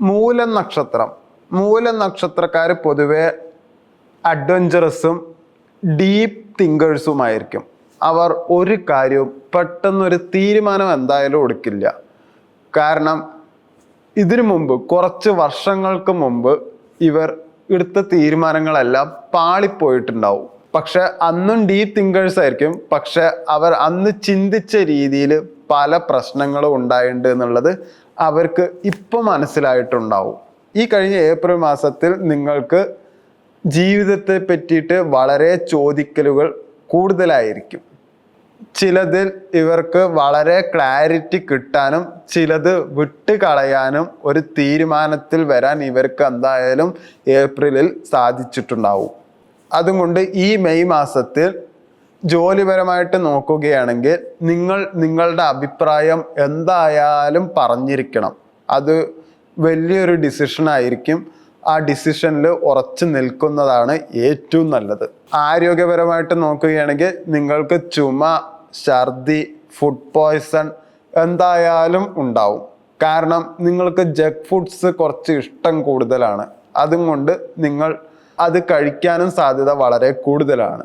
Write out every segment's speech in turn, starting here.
മൂലം നക്ഷത്രം മൂലം നക്ഷത്രക്കാർ പൊതുവെ അഡ്വഞ്ചറസും ഡീപ്പ് തിങ്കേഴ്സുമായിരിക്കും അവർ ഒരു കാര്യവും പെട്ടെന്നൊരു തീരുമാനം എന്തായാലും എടുക്കില്ല. കാരണം ഇതിനു മുമ്പ് കുറച്ച് വർഷങ്ങൾക്ക് മുമ്പ് ഇവർ എടുത്ത തീരുമാനങ്ങളെല്ലാം പാളിപ്പോയിട്ടുണ്ടാവും. പക്ഷെ അന്നും ഡീപ് തിങ്കേഴ്സ് ആയിരിക്കും പക്ഷെ അവർ അന്ന് ചിന്തിച്ച രീതിയിൽ പല പ്രശ്നങ്ങളും ഉണ്ടായിട്ടുണ്ട് എന്നുള്ളത് അവർക്ക് ഇപ്പം മനസ്സിലായിട്ടുണ്ടാവും. ഈ കഴിഞ്ഞ ഏപ്രിൽ മാസത്തിൽ നിങ്ങൾക്ക് ജീവിതത്തെ പറ്റിയിട്ട് വളരെ ചോദിക്കലുകൾ കൂടുതലായിരിക്കും. ചിലതിൽ ഇവർക്ക് വളരെ ക്ലാരിറ്റി കിട്ടാനും ചിലത് വിട്ടുകളയാനും ഒരു തീരുമാനത്തിൽ വരാൻ ഇവർക്ക് എന്തായാലും ഏപ്രിലിൽ സാധിച്ചിട്ടുണ്ടാവും. അതുകൊണ്ട് ഈ മെയ് മാസത്തിൽ ജോലിപരമായിട്ട് നോക്കുകയാണെങ്കിൽ നിങ്ങൾ നിങ്ങളുടെ അഭിപ്രായം എന്തായാലും പറഞ്ഞിരിക്കണം. അത് വലിയൊരു ഡിസിഷൻ ആയിരിക്കും. ആ ഡിസിഷനിൽ ഉറച്ചു നിൽക്കുന്നതാണ് ഏറ്റവും നല്ലത്. ആരോഗ്യപരമായിട്ട് നോക്കുകയാണെങ്കിൽ നിങ്ങൾക്ക് ചുമ ഛർദി ഫുഡ് പോയ്സൺ എന്തായാലും ഉണ്ടാവും. കാരണം നിങ്ങൾക്ക് ജങ്ക് ഫുഡ്സ് കുറച്ച് ഇഷ്ടം കൂടുതലാണ്. അതും കൊണ്ട് നിങ്ങൾ അത് കഴിക്കാനും സാധ്യത വളരെ കൂടുതലാണ്.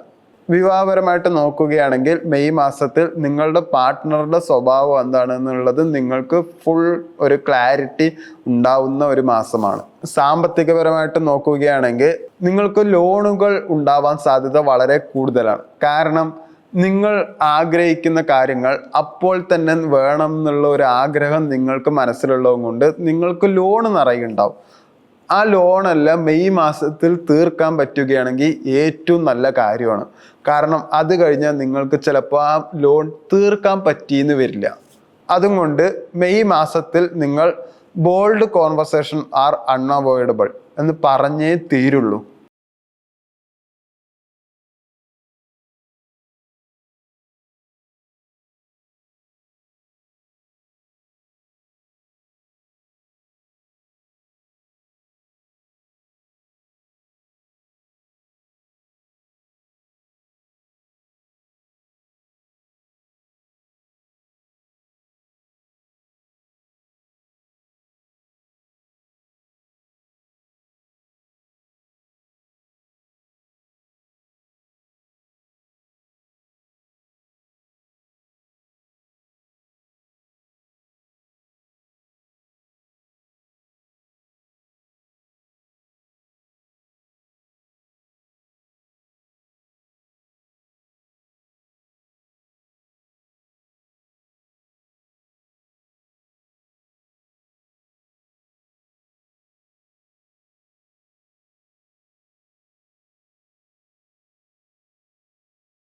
വിവാഹപരമായിട്ട് നോക്കുകയാണെങ്കിൽ മെയ് മാസത്തിൽ നിങ്ങളുടെ പാർട്ട്ണറുടെ സ്വഭാവം എന്താണെന്നുള്ളത് നിങ്ങൾക്ക് ഫുൾ ഒരു ക്ലാരിറ്റി ഉണ്ടാവുന്ന ഒരു മാസമാണ്. സാമ്പത്തികപരമായിട്ട് നോക്കുകയാണെങ്കിൽ നിങ്ങൾക്ക് ലോണുകൾ ഉണ്ടാവാൻ സാധ്യത വളരെ കൂടുതലാണ്. കാരണം നിങ്ങൾ ആഗ്രഹിക്കുന്ന കാര്യങ്ങൾ അപ്പോൾ തന്നെ വേണം എന്നുള്ള ഒരു ആഗ്രഹം നിങ്ങൾക്ക് മനസ്സിലുള്ളത് കൊണ്ട് നിങ്ങൾക്ക് ലോൺ നിറയുണ്ടാവും. ആ ലോണെല്ലാം മെയ് മാസത്തിൽ തീർക്കാൻ പറ്റുകയാണെങ്കിൽ ഏറ്റവും നല്ല കാര്യമാണ്. കാരണം അത് കഴിഞ്ഞാൽ നിങ്ങൾക്ക് ചിലപ്പോൾ ആ ലോൺ തീർക്കാൻ പറ്റിയെന്ന് വരില്ല. അതുകൊണ്ട് മെയ് മാസത്തിൽ നിങ്ങൾ ബോൾഡ് കോൺവെർസേഷൻ ആർ അൺഅവോയ്ഡബിൾ എന്ന് പറഞ്ഞേ തീരുള്ളൂ.